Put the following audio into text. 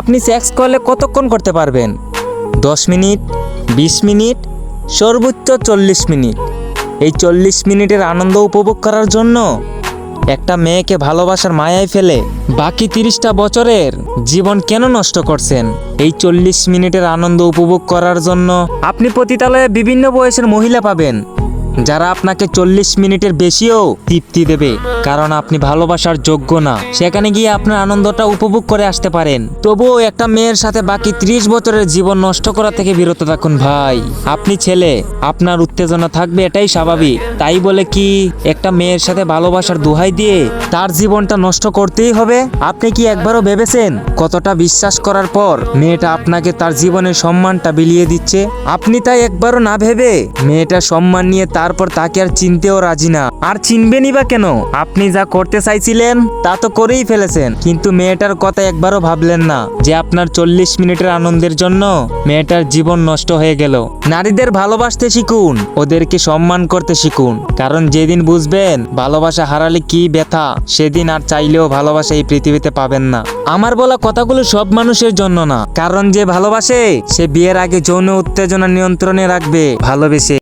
আপনি সেক্স করলে কতক্ষণ করতে পারবেন? দশ মিনিট, বিশ মিনিট, সর্বোচ্চ চল্লিশ মিনিট। এই চল্লিশ মিনিটের আনন্দ উপভোগ করার জন্য একটা মেয়েকে ভালোবাসার মায়ায় ফেলে বাকি তিরিশটা বছরের জীবন কেন নষ্ট করছেন? এই চল্লিশ মিনিটের আনন্দ উপভোগ করার জন্য আপনি পতিতালয়ে বিভিন্ন বয়সের মহিলা পাবেন। যারা আপনাকে চল্লিশ মিনিটের বেশিও তৃপ্তি দেবে, কারণ আপনি ভালোবাসার যোগ্য না। সেখানে গিয়ে আপনার আনন্দটা উপভোগ করে আসতে পারেন। তবুও একটা মেয়ের সাথে বাকি ত্রিশ বছরের জীবন নষ্ট করা থেকে বিরত থাকুন ভাই। আপনি ছেলে, আপনার উত্তেজনা থাকবে, এটাই স্বাভাবিক। তাই বলে কি, একটা মেয়ের সাথে ভালোবাসার দোহাই দিয়ে তার জীবনটা নষ্ট করতেই হবে? আপনি কি একবারও ভেবেছেন, কতটা বিশ্বাস করার পর মেয়েটা আপনাকে তার জীবনের সম্মানটা বিলিয়ে দিচ্ছে? আপনি তাই একবারও না ভেবে মেয়েটার সম্মান নিয়ে তারপর তাকে আর চিনতেও রাজি না। আর চিনবেনই বা কেন? আপনি যা করতে চাইছিলেন, তা তো করেই ফেলেছেন। কিন্তু মেয়েটার কথা একবারও ভাবলেন না যে আপনার চল্লিশ মিনিটের আনন্দের জন্য মেয়েটার জীবন নষ্ট হয়ে গেল। নারীদের ভালোবাসতে শিখুন, ওদেরকে সম্মান করতে শিখুন। কারণ যেদিন বুঝবেন ভালোবাসা হারালে কি ব্যথা, সেদিন আর চাইলেও ভালোবাসা এই পৃথিবীতে পাবেন না। আমার বলা কথাগুলো সব মানুষের জন্য না। কারণ যে ভালোবাসে, সে বিয়ের আগে যৌন উত্তেজনা নিয়ন্ত্রণে রাখবে, ভালোবেসে।